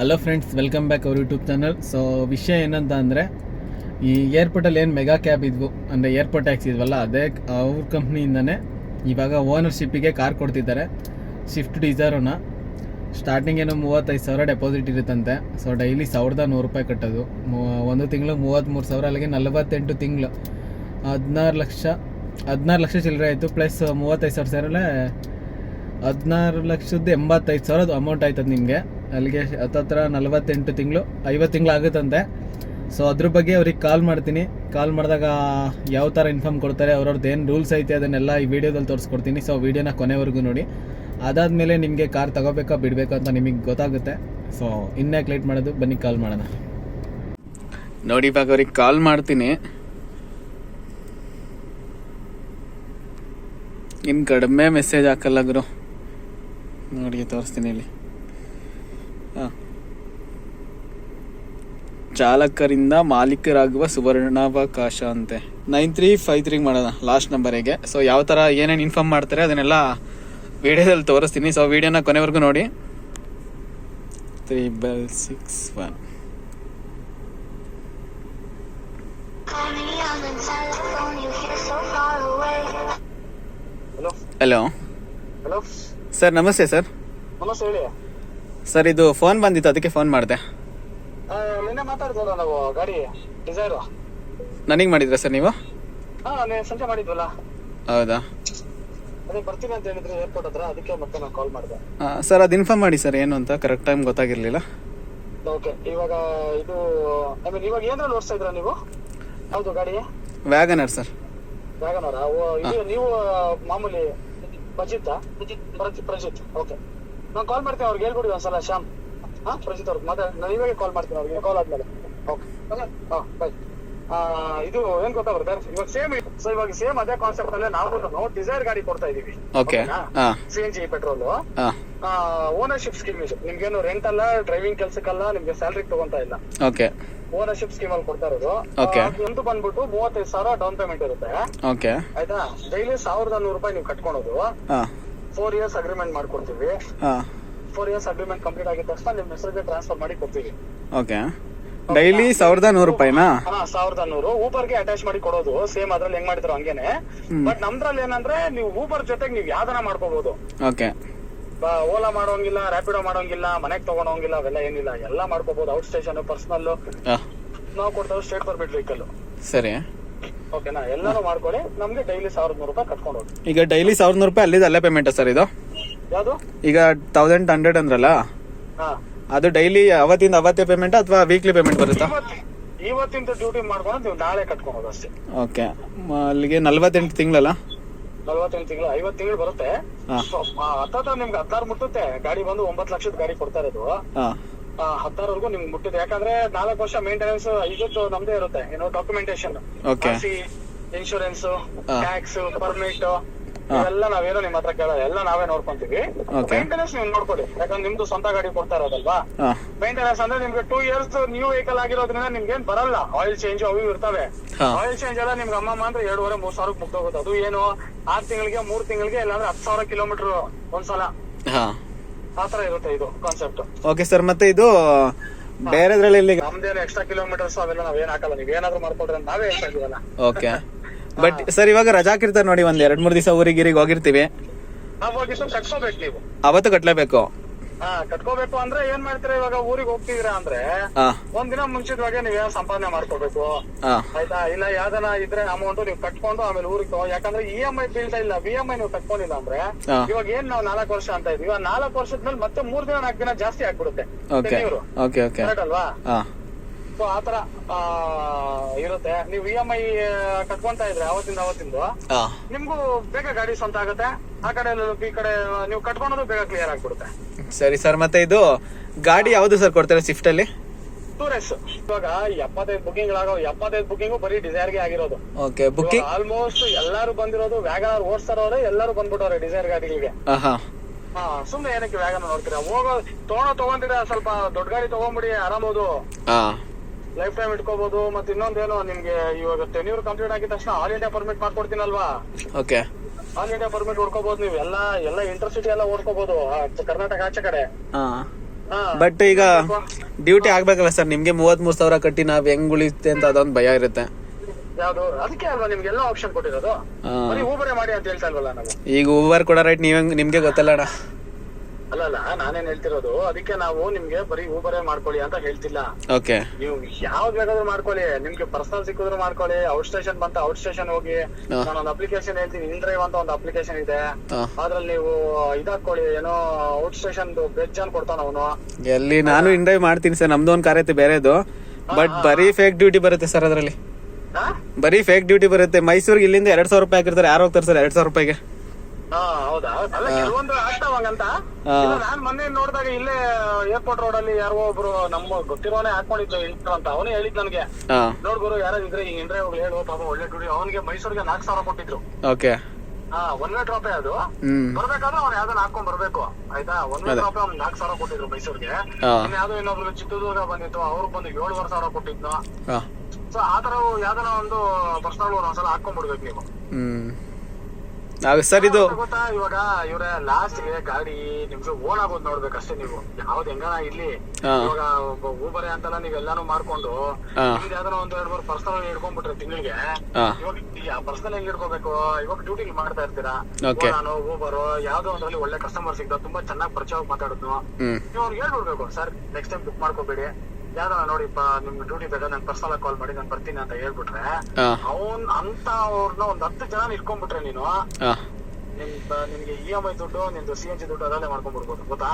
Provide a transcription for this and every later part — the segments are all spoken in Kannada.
ಹಲೋ ಫ್ರೆಂಡ್ಸ್ ವೆಲ್ಕಮ್ ಬ್ಯಾಕ್ ಅವ್ರ ಯೂಟ್ಯೂಬ್ ಚಾನಲ್ ಸೊ ವಿಷಯ ಏನಂತ ಅಂದರೆ ಈ ಏರ್ಪೋರ್ಟಲ್ಲಿ ಏನು ಮೆಗಾ ಕ್ಯಾಬ್ ಇದ್ವು, ಅಂದರೆ ಏರ್ಪೋರ್ಟ್ ಟ್ಯಾಕ್ಸ್ ಇದ್ವಲ್ಲ, ಅದೇ ಅವ್ರ ಕಂಪ್ನಿಯಿಂದನೇ ಇವಾಗ ಓನರ್ಶಿಪ್ಪಿಗೆ ಕಾರ್ ಕೊಡ್ತಿದ್ದಾರೆ. ಸ್ವಿಫ್ಟ್ ಡಿಸೈರೋನ ಸ್ಟಾರ್ಟಿಂಗ್ ಏನೋ ಮೂವತ್ತೈದು ಸಾವಿರ ಡೆಪಾಸಿಟ್ ಇರುತ್ತಂತೆ. ಸೊ ಡೈಲಿ ಸಾವಿರದ ನೂರು ರೂಪಾಯಿ ಕಟ್ಟೋದು. ಒಂದು ತಿಂಗಳು ಮೂವತ್ತ್ಮೂರು ಸಾವಿರ, ಅಲ್ಲಿಗೆ ನಲವತ್ತೆಂಟು ತಿಂಗಳು. ಹದಿನಾರು ಲಕ್ಷ ಹದಿನಾರು ಲಕ್ಷ ಚಿಲ್ಲರೆ ಆಯಿತು ಪ್ಲಸ್ ಮೂವತ್ತೈದು ಸಾವಿರ ಸೇರಲೆ ಹದಿನಾರು ಲಕ್ಷದ ಎಂಬತ್ತೈದು ಸಾವಿರದ ಅಮೌಂಟ್ ಆಯ್ತದ ನಿಮಗೆ. ಅಲ್ಲಿಗೆ ಹತ್ತತ್ರ ನಲವತ್ತೆಂಟು ತಿಂಗಳು, ಐವತ್ತು ತಿಂಗಳು ಆಗುತ್ತಂತೆ ಸೊ ಅದ್ರ ಬಗ್ಗೆ ಅವ್ರಿಗೆ ಕಾಲ್ ಮಾಡ್ತೀನಿ. ಕಾಲ್ ಮಾಡಿದಾಗ ಯಾವ ಥರ ಇನ್ಫಾರ್ಮ್ ಕೊಡ್ತಾರೆ ಅವ್ರವ್ರದ್ದು ಏನು ರೂಲ್ಸ್ ಐತೆ ಅದನ್ನೆಲ್ಲ ಈ ವಿಡಿಯೋದಲ್ಲಿ ತೋರಿಸ್ಕೊಡ್ತೀನಿ. ಸೊ ವಿಡಿಯೋನ ಕೊನೆವರೆಗೂ ನೋಡಿ. ಅದಾದಮೇಲೆ ನಿಮಗೆ ಕಾರ್ ತಗೋಬೇಕಾ, ಬಿಡಬೇಕಾ ಅಂತ ನಿಮಗೆ ಗೊತ್ತಾಗುತ್ತೆ. ಸೊ ಇನ್ಯಾಕೆ ಲೇಟ್ ಮಾಡೋದು, ಬನ್ನಿ ಕಾಲ್ ಮಾಡೋಣ. ನೋಡಿ, ಇವಾಗ ಅವ್ರಿಗೆ ಕಾಲ್ ಮಾಡ್ತೀನಿ. ಇನ್ನು ಕಡಿಮೆ ಮೆಸೇಜ್ ಹಾಕಲ್ಲ ಗುರು. ನೋಡಿ, ತೋರಿಸ್ತೀನಿ ಇಲ್ಲಿ. ಚಾಲಕರಿಂದ ಮಾಲೀಕರಾಗುವ ಸುವರ್ಣಾವಕಾಶ ಅಂತೆ. ನೈನ್ ತ್ರೀ ಫೈವ್ ತ್ರೀ ಮಾಡೋಣ ಲಾಸ್ಟ್ ನಂಬರಿಗೆ ಸೊ ಯಾವ ಥರ ಏನೇನು ಇನ್ಫಾರ್ಮ್ ಮಾಡ್ತಾರೆ ಅದನ್ನೆಲ್ಲ ವಿಡಿಯೋದಲ್ಲಿ ತೋರಿಸ್ತೀನಿ. ಸೊ ವಿಡಿಯೋನ ಕೊನೆವರೆಗೂ ನೋಡಿ. Triple six one hello hello sir ನಮಸ್ತೆ ಸರ್ ನಮಸ್ತೆ ಹೇಳಿ. ಸರ್ ಇದು ಫೋನ್ ಬಂದಿತ್ತು ಅದಕ್ಕೆ ಫೋನ್ ಮಾಡಿದೆ. ನಿನ್ನೆ ಮಾತಾಡಿದ್ವಲ್ಲ ನಾವು ಗಾಡಿ ಡಿಸೈರು ನನಗೆ ಮಾಡಿದ್ರಾ ಸರ್ ನೀವು? ಹಾ ನೀನು ಸಂಜೆ ಮಾಡಿದ್ವಲ್ಲ. ಹೌದಾ? ಅದೇ ಬರ್ತೀನಿ ಅಂತ ಹೇಳಿದ್ರೆ ಏರ್ಪೋರ್ಟ್ ಹತ್ರ ಅದಕ್ಕೆ ಮತ್ತೆ ನಾನು ಕಾಲ್ ಮಾಡಿದೆ. ಆ, ಸರ್ ಅದು ಇನ್ಫಾರ್ಮ್ ಮಾಡಿ ಸರ್ ಏನು ಅಂತ ಕರೆಕ್ಟ್ ಟೈಮ್ ಗೊತ್ತಾಗಿರ್ಲಿಲ್ಲ. ಓಕೆ ಇವಾಗ ಇದು ಐ ಮೀನ್ ಇವಾಗ ಏನ್ರಲ್ಲಿ ಓಡಿಸ್ತಾ ಇದ್ರ ನೀವು? ಹೌದು ಗಾಡಿ. ವ್ಯಾಗನರ್ ಸರ್ ವ್ಯಾಗನರ್ ಇದು ನೀವು ಮಾಮೂಲಿ ಪ್ರಜಿತ್ ಪ್ರಜಿತ್ ಪ್ರಜಿತ್ ಓಕೆ ನಾನು ಕಾಲ್ ಮಾಡ್ತೀನಿ ಅವ್ರಿಗೆ ಹೇಳ್ಬಿಡಿ ಒಂದ್ಸಲ ಶ್ಯಾಮ್. ಹಾ ಪ್ರಜಿತ್ ಅವ್ರಿಗೆ ಮಾತಾಡ ನಾನು ಇವಾಗ ಕಾಲ್ ಮಾಡ್ತೀನಿ ಅವ್ರಿಗೆ ಕಾಲ್ ಆದ್ಮೇಲೆ. ಓಕೆ ಹಾ ಇದು ಏನ್ ಗೊತ್ತಾ ಬರ್ತಾರೆ ಇವಾಗ ಸೇಮ್ ಸೊ ಇವಾಗ ಸೇಮ್ ಅದೇ ಕಾನ್ಸೆಪ್ಟ್ ಅಲ್ಲೇ ನಾವು ಡಿಸೈರ್ ಗಾಡಿ ಕೊಡ್ತಾ ಇದೀವಿ. C N G petrol ownership scheme ಇದು ನಿಮ್ಗೇನು ರೆಂಟ್ ಅಲ್ಲ ಡ್ರೈವಿಂಗ್ ಕೆಲ್ಸಕ್ಕಲ್ಲ ನಿಮ್ಗೆ ಸ್ಯಾಲ್ರಿ ತಗೊಂತಾ ಇಲ್ಲ. ಓಕೆ ಓನರ್ಶಿಪ್ ಸ್ಕೀಮ್ ಅಲ್ಲಿ ಕೊಡ್ತಾ ಇರೋದು. ಒಂದು ಬಂದ್ಬಿಟ್ಟು ಮೂವತ್ತೈದು ಸಾವಿರ ಡೌನ್ ಪೇಮೆಂಟ್ ಇರುತ್ತೆ. ಆಯ್ತಾ? ಡೈಲಿ ಸಾವಿರದ ನೂರು ರೂಪಾಯಿ ನೀವು ಕಟ್ಕೊಳೋದು. ಫೋರ್ ಇಯರ್ಸ್ ಅಗ್ರಿಮೆಂಟ್ ಮಾಡ್ಕೊಡ್ತೀವಿ. ಹಾಂ. ಫೋರ್ ಇಯರ್ಸ್ ಅಗ್ರಿಮೆಂಟ್ ಕಂಪ್ಲೀಟ್ ಆಗಿದ ತಕ್ಷಣ ನಿಮ್ಮ ಹೆಸರಿಗೆ ಟ್ರಾನ್ಸ್ಫರ್ ಮಾಡಿ ಕೊಡ್ತೀವಿ. ಓಕೆ. ಡೈಲಿ ಸಾವಿರದ ನೂರು ರೂಪಾಯಿನಾ? ಹಾ ಸಾವಿರದ ನೂರು. ಊಬರ್ಗೆ ಅಟ್ಯಾಚ್ ಮಾಡಿ ಕೊಡೋದು. ಸೇಮ್ ಅದ್ರಲ್ಲಿ ಹೆಂಗ್ ಮಾಡಿದ್ರು ಹಂಗೇನೆ. ಬಟ್ ನಮ್ದ್ರಲ್ಲಿ ಏನಂದ್ರೆ ನೀವು ಊಬರ್ ಜೊತೆಗೆ ನೀವು ಯಾವ್ದನ ಮಾಡ್ಕೋಬಹುದು ಓಕೆ. ಓಲಾ ಮಾಡೋಂಗಿಲ್ಲ ರ್ಯಾಪಿಡೋ ಮಾಡೋಂಗಿಲ್ಲ ಮನೆಗ್ ತಗೊಂಡೋಂಗಿಲ್ಲ ಅವೆಲ್ಲ ಏನಿಲ್ಲ. ಎಲ್ಲ ಮಾಡ್ಕೋಬಹುದು ಔಟ್ ಸ್ಟೇಷನ್ ಪರ್ಸನಲ್ ನಾವು ಕೊಡ್ತಾವೆ ಸ್ಟೇಟ್ ಪರ್ಮಿಟ್ ವೆಹಿಕಲ್ ಸರಿ. ಓಕೆನಾ ಎಲ್ಲಾನು ಮಾಡ್ಕೊಳ್ಳಿ. ನಮ್ಗೆ ಡೈಲಿ ಸಾವಿರದ ನೂರು ರೂಪಾಯಿ ಕಟ್ಕೊಂಡು ಹೋಗಿ. ಈಗ ಡೈಲಿ ಸಾವಿರದ ನೂರು ರೂಪಾಯಿ ಅಲ್ಲಿದೆ ಅಲ್ಲೇ ಪೇಮೆಂಟ್ ಸರ್ ಇದು? ಯಾವುದು? ಈಗ ತೌಸಂಡ್ ಹಂಡ್ರೆಡ್ ಅಂದ್ರಲ್ಲ? ಹಾ. ಅದು ಡೈಲಿ ಅವತ್ತಿಂದ ಅವತ್ತೇ ಪೇಮೆಂಟ್ ಅಥವಾ ವೀಕ್ಲಿ ಪೇಮೆಂಟ್ ಬರುತ್ತಾ? ಇವತ್ತು ಇವತ್ತಿಂದ ಡ್ಯೂಟಿ ಮಾಡ್ಕೊಂಡು ನೀವು ನಾಳೆ ಹೋಗೋದು ಅಷ್ಟೇ. ಓಕೆ ಅಲ್ಲಿಗೆ ನಲ್ವತ್ತೆಂಟು ತಿಂಗಳಲ್ಲ? ನಲ್ವತ್ತೆಂಟು ತಿಂಗಳು ಐವತ್ತು ತಿಂಗಳು ಬರುತ್ತೆ. ಹಾ. ಸೊ, ಆ, ಹತ್ತತ್ರ ನಿಮ್ಗೆ ಹತ್ತಾರು ಮುಟ್ಟುತ್ತೆ. ಗಾಡಿ ಬಂದು ಒಂಬತ್ತು ಲಕ್ಷದ ಗಾಡಿ ಕೊಡ್ತಾ ಇರೋದು. ಹಾಂ. ಹತ್ತಾರವರೆಗೂ ನಿಮ್ಗೆ ಮುಟ್ಟಿದೆ. ಯಾಕಂದ್ರೆ ನಾಲ್ಕು ವರ್ಷ ಮೇಂಟೆನೆನ್ಸ್ ಇದತ್ತು ನಮ್ದೇ ಇರುತ್ತೆ. ಏನೋ documentation okay insurance. Tax permit ಇವೆಲ್ಲ ನಾವೇನೋ ನಿಮ್ ಹತ್ರ ಕೇಳೋದು ಎಲ್ಲ ನಾವೇ ನೋಡ್ಕೊಂತೀವಿ. Maintenance ಮೇಂಟೆನೆನ್ಸ್ ನೀವು ನೋಡ್ಕೊಳ್ಳಿ. ಯಾಕಂದ್ರೆ ನಿಮ್ದು ಸ್ವಂತ ಗಾಡಿ ಕೊಡ್ತಾ ಇರೋದಲ್ವಾ? ಮೇಂಟೆನೆನ್ಸ್ ಅಂದ್ರೆ ನಿಮ್ಗೆ ಟೂ ಇಯರ್ಸ್ ನ್ಯೂ ವೆಹಿಕಲ್ ಆಗಿರೋದ್ರಿಂದ ನಿಮ್ಗೆ ಏನ್ ಬರಲ್ಲ. ಆಯಿಲ್ ಚೇಂಜ್ ಅವು ಇರ್ತವೆ. ಆಯಿಲ್ ಚೇಂಜ್ ಎಲ್ಲ ನಿಮ್ಗೆ ಅಮ್ಮಮ್ಮ ಅಂದ್ರೆ ಎರಡೂವರೆ ಮೂರ್ ಸಾವಿರಕ್ಕೆ ಮುಗ್ದೋಗುತ್ತೆ. ಅದು ಏನು ಆರ್ ತಿಂಗಳಿಗೆ ಮೂರ್ ತಿಂಗಳಿಗೆ ಇಲ್ಲಾಂದ್ರೆ ಹತ್ತು ಸಾವಿರ ಕಿಲೋಮೀಟರ್ ಒಂದ್ಸಲ. ಆತರ ಇರುತ್ತೆ ಇದು ಕಾನ್ಸೆಪ್ಟ್ ಓಕೆ ಸರ್ ಮತ್ತೆ ಇದು ಬೇರೆದ್ರಲ್ಲಿ ಇಲ್ಲಿ ನಮ್ದೇನು ಎಕ್ಸ್ಟ್ರಾ ಕಿಲೋಮೀಟರ್ಸ್ ಅವೆಲ್ಲ ನಾವ್ ಏನ್ ಹಾಕಲ್ಲ. ನೀವ್ ಏನಾದ್ರು ಮಾಡ್ಕೊಡ್ರೆ ನಾವೇ ಹೇಳ್ತಾ ಇದೀವಲ್ಲ ಓಕೆ ಬಟ್ ಸರ್ ಇವಾಗ ರಜಾ ಹಾಕಿರ್ತಾರೆ ನೋಡಿ ಒಂದ್ ಎರಡ್ ಮೂರ್ ದಿವಸ ಊರಿಗೆ ಗಿರಿಗೆ ಹೋಗಿರ್ತೀವಿ ನಾವ್ ಕಟ್ಕೋಬೇಕು ನೀವು. ಅವತ್ತು ಕಟ್ಲೇಬೇಕು. ಹಾ ಕಟ್ಕೋಬೇಕು ಅಂದ್ರೆ ಏನ್ ಮಾಡ್ತೀರಾ? ಇವಾಗ ಊರಿಗೆ ಹೋಗ್ತಿದೀರಾ ಅಂದ್ರೆ ಹಾ. ಒಂದ್ ದಿನ ಮುಂಚಿತವಾಗಿ ಏನ್ ಸಂಪಾದನೆ ಮಾಡ್ಕೋಬೇಕು ಹಾ. ಆಯ್ತಾ? ಇಲ್ಲ ಯಾವ್ದನ ಇದ್ರೆ ಅಮೌಂಟ್ ನೀವು ಕಟ್ಕೊಂಡು ಆಮೇಲೆ ಊರಿಗೆ ತಗೋ. ಯಾಕಂದ್ರೆ ಇ ಎಂ ಐ ಬೀಳ್ತಾ ಇಲ್ಲ. ಬಿ ಎಂ ಐ ನೀವು ಕಟ್ಕೊಂಡಿಲ್ಲ ಅಂದ್ರೆ ಹಾ. ಇವಾಗ ಏನ್ ನಾವು ನಾಲ್ಕು ವರ್ಷ ಅಂತ ಇದೀವಿ. ಆ ನಾಲ್ಕು ವರ್ಷದ ಮೇಲೆ ಮತ್ತೆ ಮೂರ್ ದಿನ ನಾಲ್ಕು ದಿನ ಜಾಸ್ತಿ ಆಗ್ಬಿಡುತ್ತೆ. Okay tenure. Okay okay Correct ಅಲ್ವಾ? ಹಾ. ಸೊ ಆತರ ಆ, ಇರುತ್ತೆ. ನೀವು ಇ ಎಂ ಐ ಕಟ್ಕೊಂತ ಇದ್ರೆ ಅವತ್ತಿಂದ ಅವತ್ತಿಂದು ಹಾ. ನಿಮ್ಗೂ ಬೇಗ ಗಾಡಿ ಸ್ವಂತ ಆಗುತ್ತೆ. ಆ ಕಡೆ ಈ ಕಡೆ ನೀವು ಕಟ್ಕೊಳೋದು ಬೇಗ ಕ್ಲಿಯರ್ ಆಗ್ಬಿಡುತ್ತೆ. ಸರಿ ಸರ್ ಮತ್ತೆ ಇದು ಗಾಡಿ ಯಾವ್ದು ಸರ್ ಕೊಡ್ತಾರೆ ಸ್ವಿಫ್ಟ್ ಅಲ್ಲಿ? ಟೂರೆಸ್ ಇವಾಗ ಎಪ್ಪತ್ತೈದು ಬುಕಿಂಗ್ ಆಗೋ ಎಪ್ಪತ್ತೈದು ಬುಕಿಂಗ್ ಬರೀ ಡಿಸೈರ್ಗೆ ಆಗಿರೋದು. ಓಕೆ ಬುಕ್ಕಿಂಗ್ ಆಲ್ಮೋಸ್ಟ್ ಎಲ್ಲಾರು ಬಂದಿರೋದು ವ್ಯಾಗನರ್ ಓಡಿಸ್ತಾರವ್ರೆ ಎಲ್ಲರೂ ಬಂದ್ಬಿಟ್ಟವ್ರೆ ಡಿಸೈರ್ ಗಾಡಿಗಳಿಗೆ. ಹಾ ಸುಮ್ನೆ ಏನಕ್ಕೆ ವ್ಯಾಗನ್ ನೋಡ್ತೀರಾ? ಹೋಗೋ ತಗೊಳೋ ತಗೊಂತೀರಾ ಸ್ವಲ್ಪ ದೊಡ್ಡ ಗಾಡಿ ತಗೊಂಬಿಡಿ ಆರಾಮೋದು ಲೈಫ್ ಟೈಮ್ ಇಟ್ಕೋಬಹುದು ಮತ್ತೆ ಇನ್ನೊಂದೇನು ನಿಮ್ಗೆ ಇವಾಗ ಟೆನ್ಯೂರ್ ಕಂಪ್ಲೀಟ್ ಆಗಿದ ತಕ್ಷಣ ಆಲ್ ಇಂಡಿಯಾ ಪರ್ಮಿಟ್ ಮಾಡ್ಕೊಡ್ತೀನಲ್ವಾ? ಓಕೆ ಆಲ್ ಇಂಡಿಯಾ ಪರ್ಮಿಟ್ ಹೊಡ್ಕೋಬಹುದು ನೀವು. ಎಲ್ಲ ಎಲ್ಲ ಇಂಟರ್ಸಿಟಿ ಎಲ್ಲ ಓಡ್ಕೋಬಹುದು ಕರ್ನಾಟಕ ಆಚೆ ಕಡೆ. ಹಾ. ಬಟ್ ಈಗ ಡ್ಯೂಟಿ ಆಗ್ಬೇಕಲ್ಲ ಸರ್ ನಿಮ್ಗೆ ಮೂವತ್ ಮೂರ್ ಸಾವಿರ ಕಟ್ಟಿ ನಾವ್ ಹೆಂಗ್ ಉಳಿತೆ ಅಂತ ಅದೊಂದ್ ಭಯ ಇರುತ್ತೆ. ಯಾವ್ದು? ಅದಕ್ಕೆ ಅಲ್ವಾ ನಿಮ್ಗೆ ಎಲ್ಲ ಆಪ್ಷನ್ ಕೊಟ್ಟಿರೋದು? ಹಾ. ಬರೀ ಊಬರೇ ಮಾಡಿ ಅಂತ ಹೇಳ್ತಾ ಇಲ್ವಲ್ಲ ನಾವು? ಈಗ ಊಬರ್ ಕೂಡ ರೈಟ್ ನೀವ್ ನಿಮ್ಗೆ ಗೊತ್ತಲ್ಲ ಅಣ್ಣ. ಅಲ್ಲ ಅಲ್ಲ ನಾನೇನ್ ಹೇಳ್ತಿರೋದು ಅದಕ್ಕೆ ನಾವು ನಿಮ್ಗೆ ಬರೀ ಊಬರೇ ಮಾಡ್ಕೊಳ್ಳಿ ಅಂತ ಹೇಳ್ತಿಲ್ಲ. ಓಕೆ ನೀವು ಯಾವ್ದ್ ಬೇಕಾದ್ರೂ ಮಾಡ್ಕೊಳ್ಳಿ ನಿಮ್ಗೆ ಪರ್ಸನಲ್ ಸಿಕ್ಕಿದ್ರು ಮಾಡ್ಕೊಳ್ಳಿ ಔಟ್ ಸ್ಟೇಷನ್ ಬಂತ ಔಟ್ ಸ್ಟೇಷನ್ ಹೋಗಿ. ನಾನೊಂದು ಅಪ್ಲಿಕೇಶನ್ ಹೇಳ್ತೀನಿ ಇನ್ಡ್ರೈವ್ ಅಂತ ಒಂದು ಅಪ್ಲಿಕೇಶನ್ ಇದೆ. ಅದ್ರಲ್ಲಿ ನೀವು ಇದಾಕೊಳ್ಳಿ ಏನೋ ಔಟ್ ಸ್ಟೇಷನ್ ಬೆಜ್ ಅನ್ ಕೊಡ್ತಾನ ಅವನು. ಎಲ್ಲಿ ನಾನು ಇಂಡ್ರೈವ್ ಮಾಡ್ತೀನಿ ಸರ್ ನಮ್ದು ಒಂದ್ ಕಾರ್ಯ ಬೇರೆದು ಬಟ್ ಬರೀ ಫೇಕ್ ಡ್ಯೂಟಿ ಬರುತ್ತೆ ಸರ್ ಅದ್ರಲ್ಲಿ. ಬರೀ ಫೇಕ್ ಡ್ಯೂಟಿ ಬರುತ್ತೆ. ಮೈಸೂರಿಗೆ ಇಲ್ಲಿಂದ ಎರಡ್ ಸಾವಿರ ರೂಪಾಯಿ ಹಾಕಿರ್ತಾರೆ ಯಾರು ಹೋಗ್ತಾರೆ ಸರ್ ಎರಡ್ ಸಾವಿರ ರೂಪಾಯಿಗೆ? ಹಾ ಹೌದಾ? ಅಲ್ಲ ಕೆಲವೊಂದು ಆಗ್ತಾವ ಹಂಗಂತ ಹಾ. ನಾನ್ ಮೊನ್ನೆ ನೋಡಿದಾಗ ಇಲ್ಲೇ ಏರ್ಪೋರ್ಟ್ ರೋಡ್ ಅಲ್ಲಿ ಯಾರೋ ಒಬ್ರು ನಮ್ಮ ಗೊತ್ತಿರೋನೆ ಹಾಕೊಂಡಿದ್ದು ಇಂಟ್ರ್ ಅಂತ. ಅವನೇ ಹೇಳಿದ್ ನನ್ಗೆ. ನೋಡ್ ಗುರು ಯಾರೋ ಇದ್ರೆ ಈ ಇಂಟ್ರೆ ಹೋಗ್ಲಿ ಹೇಳು ಪಾಪ ಒಳ್ಳೆ ದುಡಿ ಅವನಿಗೆ ಮೈಸೂರಿಗೆ ನಾಲ್ಕು ಸಾವಿರ ಕೊಟ್ಟಿದ್ರು. ಓಕೆ. ಹಾ ಒನ್ ವೇ ಟ್ರಾಪೆ ಅದು. ಬರ್ಬೇಕಾದ್ರೆ ಅವ್ನು ಯಾವ್ದನ್ನ ಹಾಕೊಂಡ್ ಬರ್ಬೇಕು. ಆಯ್ತಾ? ಒನ್ ವೇ ಟ್ರಾಪೆ ಅವ್ನು ನಾಲ್ಕು ಸಾವಿರ ಕೊಟ್ಟಿದ್ರು ಮೈಸೂರಿಗೆ. ಯಾವ್ದೋ ಇನ್ನೊಬ್ರು ಚಿತ್ರದುರ್ಗ ಬಂದಿತ್ತು. ಅವ್ರು ಬಂದು ಏಳುವರೆ ಸಾವಿರ ಕೊಟ್ಟಿದ್ನು. ಸೊ ಆ ತರ ಯಾವ್ದಾರ ಒಂದು ಪರ್ಸನಲ್ ಒಂದ್ಸಲ ಹಾಕೊಂಡ್ಬಿಡ್ಬೇಕು ನೀವು. ಆಗ ಸರ್ ಇದು ಗೊತ್ತಾ ಇವಾಗ ಇವ್ರೆ ಲಾಸ್ಟ್ಗೆ ಗಾಡಿ ನಿಮ್ಗೆ ಓನ್ ಆಗೋದ್ ನೋಡ್ಬೇಕಷ್ಟೇ ನೀವು. ಯಾವ್ದು ಹೆಂಗನ ಇರ್ಲಿ. ಇವಾಗ ಊಬರ್ ಅಂತೆಲ್ಲ ನೀವೆಲ್ಲಾನು ಮಾಡ್ಕೊಂಡು ಹಾ. ನಿಮ್ದು ಯಾವ್ದಾರ ಒಂದ್ ಎರಡ್ ಮೂರು ಪರ್ಸನಲ್ ಹಿಡ್ಕೊಂಡ್ಬಿಟ್ರೆ ತಿಂಗಳಿಗೆ ಇವಾಗ ಪರ್ಸನಲ್ ಹೆಂಗ್ ಹಿಡ್ಕೋಬೇಕು. ಇವಾಗ ಡ್ಯೂಟಿ ಮಾಡ್ತಾ ಇರ್ತೀರಾ. ನಾನು ಊಬರ್ ಯಾವ್ದೋ ಒಂದ್ರಲ್ಲಿ ಒಳ್ಳೆ ಕಸ್ಟಮರ್ ಸಿಗ್ತಾ ತುಂಬಾ ಚೆನ್ನಾಗಿ ಪರಿಚಯವಾಗಿ ಮಾತಾಡಿದ್ನು. ನೀವ್ ನೀವು ಅವ್ರಿಗೆ ಹೇಳ್ಬಿಡ್ಬೇಕು ಸರ್ ನೆಕ್ಸ್ಟ್ ಟೈಮ್ ಬುಕ್ ಮಾಡ್ಕೋಬೇಡಿ. ಯಾವ್ದಾರ ನೋಡಿಪ್ಪ ನಿಮ್ಗೆ ಡ್ಯೂಟಿ ಬೇಡ ನಾನು ಪರ್ಸನಲ್ ಕಾಲ್ ಮಾಡಿ ನಾನು ಬರ್ತೀನಿ ಅಂತ ಹೇಳ್ಬಿಟ್ರೆ ಅವನ್ ಅಂತ ಅವ್ರನ್ನ ಒಂದ್ ಹತ್ತು ಜನ ಇಟ್ಕೊಂಡ್ಬಿಟ್ರೆ ನೀನು ನಿಮ್ಗೆ ಇ ಎಂ ಐ ದುಡ್ಡು ನಿಮ್ದು ಸಿ ಎನ್ ಜಿ ದುಡ್ಡು ಅದಲ್ಲೇ ಮಾಡ್ಕೊಂಡ್ಬಿಡ್ಬೋದು ಗೊತ್ತಾ?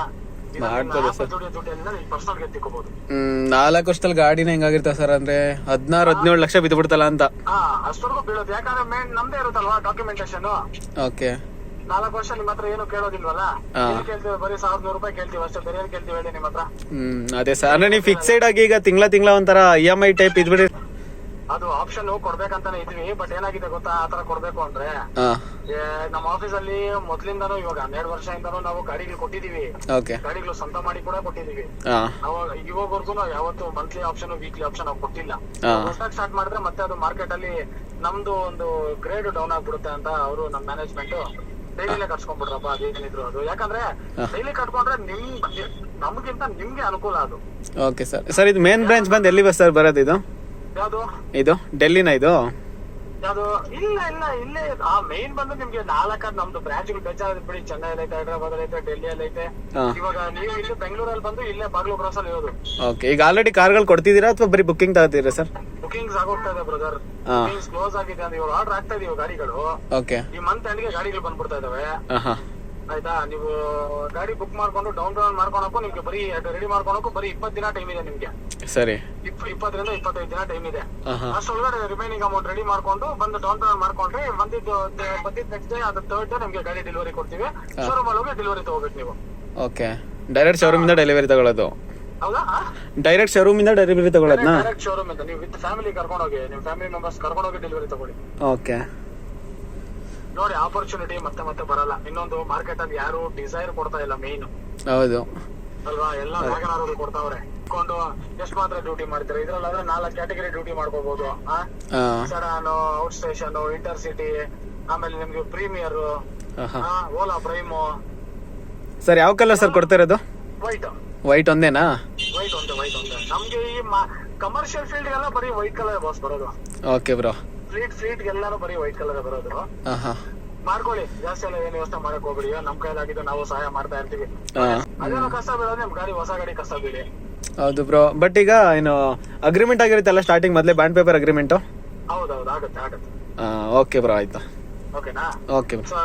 ನಾಲ್ಕು ವರ್ಷದಲ್ಲಿ ಗಾಡಿನ ಹೆಂಗಾಗಿರ್ತ ಸರ್ ಅಂದ್ರೆ ಹದಿನಾರು ಹದಿನೇಳು ಲಕ್ಷ ಬಿದ್ದು ಬಿಡ್ತಲ್ಲ ಅಂತ. ಹಾ ಅಷ್ಟವರೆಗೂ ಬೀಳೋದು. ಯಾಕಂದ್ರೆ ಮೇನ್ ನಮ್ದೇ ಇರುತ್ತಲ್ವಾ ಡಾಕ್ಯುಮೆಂಟೇಶನ್ ಓಕೆ. ನಾಲ್ಕು ವರ್ಷ ನಿಮ್ಮ ಹತ್ರ ಏನು ಕೇಳೋದಿಲ್ವಲ್ಲ. ಏನ್ ಕೇಳ್ತೀವಿ? ಬರೀ ಸಾವಿರದ ನೂರು ರೂಪಾಯಿ ಕೇಳ್ತೀವಿ ಅಷ್ಟೇ. ಬೇರೆ ಕೇಳ್ತೀವಿ ಹೇಳಿ ನಿಮ್ಮ ಹತ್ರ? ಹ್ಮ್ ಅದೇ ಸರ್. ಅಂದ್ರೆ ನೀವು ಫಿಕ್ಸೆಡ್ ಆಗಿ ಈಗ ತಿಂಗಳ ತಿಂಗಳ ಒಂಥರ ಇ ಎಂ ಐ ಟೈಪ್ ಇದ್ಬಿಡಿ. ಅದು ಆಪ್ಷನ್ ಕೊಡ್ಬೇಕಂತಾನೆ ಇದ್ವಿ ಬಟ್ ಏನಾಗಿದೆ ಗೊತ್ತಾ? ಆತರ ಕೊಡ್ಬೇಕು ಅಂದ್ರೆ ಹಾ ಏ, ನಮ್ಮ ಆಫೀಸ್ ಅಲ್ಲಿ ಮೊದ್ಲಿಂದಾನು ಇವಾಗ ಹನ್ನೆರಡು ವರ್ಷದಿಂದಾನು ನಾವು ಗಾಡಿಗಳು ಕೊಟ್ಟಿದೀವಿ ಓಕೆ ಗಾಡಿಗಳು ಸ್ವಂತ ಮಾಡಿ ಕೂಡ ಕೊಟ್ಟಿದೀವಿ ಹಾ ಅವಾಗ ಇವಾಗವರೆಗೂ ನಾವು ಯಾವತ್ತು ಮಂತ್ಲಿ ಆಪ್ಷನ್ ವೀಕ್ಲಿ ಆಪ್ಷನ್ ನಾವು ಕೊಟ್ಟಿಲ್ಲ. ಹಾ. ಹೊಸದಾಗಿ ಸ್ಟಾರ್ಟ್ ಮಾಡಿದ್ರೆ ಮತ್ತೆ ಅದು ಮಾರ್ಕೆಟ್ ಅಲ್ಲಿ ನಮ್ದು ಒಂದು ಗ್ರೇಡ್ ಡೌನ್ ಆಗ್ಬಿಡುತ್ತೆ ಅಂತ ಅವರು ನಮ್ಮ ಮ್ಯಾನೇಜ್ಮೆಂಟ್ ಡೈಲಿನೇ ಕಟ್ಸ್ಕೊಂಡ್ಬಿಡ್ರಪ್ಪ ಅದೇನಿದ್ರು ಅದು. ಯಾಕಂದ್ರೆ. ಡೈಲಿ ಕಟ್ಕೊಂಡ್ರೆ ನಿಮ್ ನಮ್ಗಿಂತ ನಿಮ್ಗೆ ಅನುಕೂಲ ಅದು. ಓಕೆ ಸರ್ ಸರ್ ಇದು ಮೇನ್ ಬ್ರಾಂಚ್ ಬಂದು ಎಲ್ಲಿ ಬಸ್ ಸರ್ ಬರೋದು ಇದು? ಯಾವ್ದು? ಇದು? ಡೆಲ್ಲಿನ ಇದು? ಯಾವುದು? ಇಲ್ಲ ಇಲ್ಲ ಇಲ್ಲೇ ಆ ಮೇನ್ ಬಂದು ನಿಮ್ಗೆ ನಾಲ್ಕಾದ್ ನಮ್ದು ಬ್ರಾಂಚ್ಗಳು ಬೇಜಾರ ಬಿಡಿ. ಚೆನ್ನೈಲಿ ಐತೆ ಹೈದರಾಬಾದ್ ಐತೆ ಡೆಲ್ಲಿಯಲ್ಲಿ ಐತೆ. ಇವಾಗ ನೀವು ಇಲ್ಲಿ ಬೆಂಗಳೂರಲ್ಲಿ ಬಂದು ಇಲ್ಲೇ ಬಾಗ್ಲು ಕ್ರಾಸ್ ಅಲ್ಲಿ ಇರೋದು. ಓಕೆ ಈಗ ಆಲ್ರೆಡಿ ಕಾರ್ಗಳು ಕೊಡ್ತಿದ್ದೀರಾ ಅಥವಾ ಬರೀ ಬುಕ್ಕಿಂಗ್ ತಗೋತೀರಾ ಸರ್ ಬುಕಿಂಗ್ಸ್ ಆಗೋಗ್ತಾ ಇದೆ ಬ್ರದರ್ ಹಾ. ಬುಕಿಂಗ್ಸ್ ಕ್ಲೋಸ್ ಆಗಿದೆ ಅಂದ್ರೆ ಇವಾಗ ಆರ್ಡರ್ ಆಗ್ತಾ ಇದೀವಿ ಗಾಡಿಗಳು. ಓಕೆ ಈ ಮಂತ್ ಎಂಡ್ಗೆ ಗಾಡಿಗಳು ಬಂದ್ಬಿಡ್ತಾ ಇದಾವೆ. ಹಾ ಆಯ್ತಾ? ನೀವು ಗಾಡಿ ಬುಕ್ ಮಾಡ್ಕೊಂಡು ಡೌನ್ ಡೌನ್ ಮಾಡ್ಕೊಳಕ್ಕೂ ನಿಮ್ಗೆ ಬರೀ ರೆಡಿ ಮಾಡ್ಕೊಳಕ್ಕೂ ಬರೀ ಇಪ್ಪತ್ತು ದಿನ ಟೈಮ್ ಇದೆ ನಿಮ್ಗೆ. ಸರಿ. ಇಪ್ಪ ಇಪ್ಪತ್ತರಿಂದ ಇಪ್ಪತ್ತೈದು ದಿನ ಟೈಮ್ ಇದೆ. ಹಾ ಹಾ ಅಷ್ಟೊಳಗಡೆ ರಿಮೈನಿಂಗ್ ಅಮೌಂಟ್ ರೆಡಿ ಮಾಡ್ಕೊಂಡು ಬಂದು ಡೌನ್ ಡೌನ್ ಮಾಡ್ಕೊಂಡ್ರೆ ಬಂದಿದ್ದು ಬಂದಿದ್ದ ನೆಕ್ಸ್ಟ್ ಡೇ ಅದು ಥರ್ಡ್ ಡೇ ನಿಮ್ಗೆ ಗಾಡಿ ಡೆಲಿವರಿ ಕೊಡ್ತೀವಿ. ಶೋರೂಮ್ ಹೋಗಿ ಡೆಲಿವರಿ ತಗೋಬೇಕು ನೀವು. ಓಕೆ ಡೈರೆಕ್ಟ್ ಶೋರೂಮಿಂದ ಡೆಲಿವರಿ ತಗೊಳ್ಳೋದು. ಹೌದಾ? ಡೈರೆಕ್ಟ್ ಇಂದ ಡೆಲಿವರಿ ತಗೊಳ್ಳೋದನ್ನ ಡೈರೆಕ್ಟ್ ಶೋರೂಮ್ ಅಂತ ನೀವು ವಿತ್ ಫ್ಯಾಮಿಲಿ ಕರ್ಕೊಂಡೋಗಿ ನಿಮ್ಮ ಫ್ಯಾಮಿಲಿ ಮೆಂಬರ್ಸ್ ಕರ್ಕೊಂಡು ಹೋಗಿ ಡೆಲಿವರಿ ತಗೊಳ್ಳಿ. ಓಕೆ ನೋಡಿ ಆಪರ್ಚುನಿಟಿ ಮತ್ತೆ ಮತ್ತೆ ಬರಲ್ಲ. ಇನ್ನೊಂದು ಮಾರ್ಕೆಟ್ ಅಲ್ಲಿ ಯಾರು ಡಿಸೈರ್ ಕೊಡ್ತಾ ಇಲ್ಲ ಮೇನ್ ಹೌದು. ಅಲ್ವಾ? ಎಲ್ಲ ವ್ಯಾಗನಾರು ಕೊಡ್ತಾವ್ರೆ. ಕೊಂಡು ಎಷ್ಟು ಮಾತ್ರ ಡ್ಯೂಟಿ ಮಾಡ್ತಾರೆ ಇದ್ರಲ್ಲಾದ್ರೆ ನಾಲ್ಕು ಕ್ಯಾಟಗರಿ ಡ್ಯೂಟಿ ಮಾಡ್ಕೋಬಹುದು sudden out station inter city ಆಮೇಲೆ ನಿಮ್ಗೆ ಪ್ರೀಮಿಯರ್ ಓಲಾ ಪ್ರೈಮು ಸರ್ ಯಾವ ಕಲರ್ ಸರ್ ಕೊಡ್ತಾ ಇರೋದು? ವೈಟ್ ವೈಟ್ ಒಂದೇನಾ? ವೈಟ್ ಒಂದೇ ವೈಟ್ ಒಂದೇ. ನಮ್ಗೆ ಈ ಕಮರ್ಷಿಯಲ್ ಫೀಲ್ಡ್ ಎಲ್ಲ ಬರೀ ವೈಟ್ ಕಲರ್ ಬಾಸ್ ಬರೋದು. ಓಕೆ ಬ್ರೋ ಫ್ಲೀಟ್ ಫ್ಲೀಟ್ ಎಲ್ಲಾನು ಬರೀ ವೈಟ್ ಕಲರ್ ಬರೋದು. ಹಾ ಹಾ ಮಾಡ್ಕೊಳ್ಳಿ. ಜಾಸ್ತಿ ಎಲ್ಲ ಏನ್ ವ್ಯವಸ್ಥೆ ಮಾಡಕ್ ಹೋಗ್ಬಿಡಿ ನಮ್ ಕೈಲಾಗಿದ್ದು ನಾವು ಸಹಾಯ ಮಾಡ್ತಾ ಇರ್ತೀವಿ. ಅದೇನೋ ಕಷ್ಟ ಬೀಳೋದು ನಿಮ್ ಗಾಡಿ ಹೊಸ ಗಾಡಿ ಕಷ್ಟ ಬೀಳಿ. ಹೌದು ಬ್ರೋ ಬಟ್ ಈಗ ಏನು ಅಗ್ರಿಮೆಂಟ್ ಆಗಿರುತ್ತಲ್ಲ ಸ್ಟಾರ್ಟಿಂಗ್ ಮೊದಲೇ ಬಾಂಡ್ ಪೇಪರ್ ಅಗ್ರಿಮೆಂಟು ಹೌದೌದು ಆಗುತ್ತೆ ಆಗತ್ತೆ. ಓಕೆ ಬ್ರೋ ಆಯ್ತು. ಓಕೆನಾ okay bro so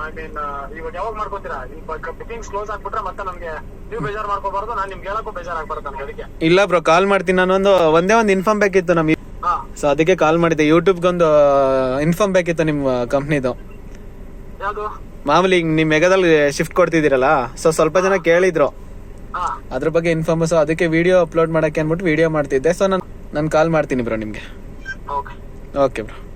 I mean ಇವಾಗ ಯಾವಾಗ ಮಾಡ್ಕೋತೀರಾ? ಬುಕಿಂಗ್ಸ್ ಕ್ಲೋಸ್ ಆಗ್ಬಿಟ್ರೆ ಮತ್ತೆ ನಮ್ಗೆ ನೀವು ಬೇಜಾರ್ ಮಾಡ್ಕೋಬಾರ್ದು ನಾನ್ ನಿಮ್ಗೆ ಹೇಳಕ್ಕೂ ಬೇಜಾರ್ ಆಗ್ಬಾರ್ದು ನಮ್ಗೆ ಅದಕ್ಕೆ. ಇಲ್ಲ ಬ್ರೋ ಕಾಲ್ ಮಾಡ್ತೀನಿ. ನಾನೊಂದು ಒಂದೇ ಒಂದು ಇನ್ಫಾರ್ಮ್ ಬೇಕಿತ್ತು ನಮಗೆ. ಹಾ. ಸೊ ಅದಕ್ಕೆ ಕಾಲ್ ಮಾಡಿದ್ದೆ. ಯೂಟ್ಯೂಬ್ಗೊಂದು ಇನ್ಫಾರ್ಮ್ ಬೇಕಿತ್ತು ನಿಮ್ಮ ಕಂಪ್ನಿದು ಯಾವ್ದು? ಮಾಮೂಲಿ ಈಗ ನಿಮ್ಮ ಮೆಗಾದಲ್ಲಿ ಶಿಫ್ಟ್ ಕೊಡ್ತಿದ್ದೀರಲ್ಲ? ಸೊ ಸ್ವಲ್ಪ ಜನ ಕೇಳಿದ್ರು. ಹಾ. ಅದ್ರ ಬಗ್ಗೆ ಇನ್ಫಾರ್ಮ್ ಸೊ ಅದಕ್ಕೆ ವಿಡಿಯೋ ಅಪ್ಲೋಡ್ ಮಾಡಕ್ಕೆ ಅಂದ್ಬಿಟ್ಟು ವಿಡಿಯೋ ಮಾಡ್ತಿದ್ದೆ. ಸೊ ನಾನು ನಾನು ಕಾಲ್ ಮಾಡ್ತೀನಿ ಬ್ರೋ ನಿಮಗೆ. Okay okay bro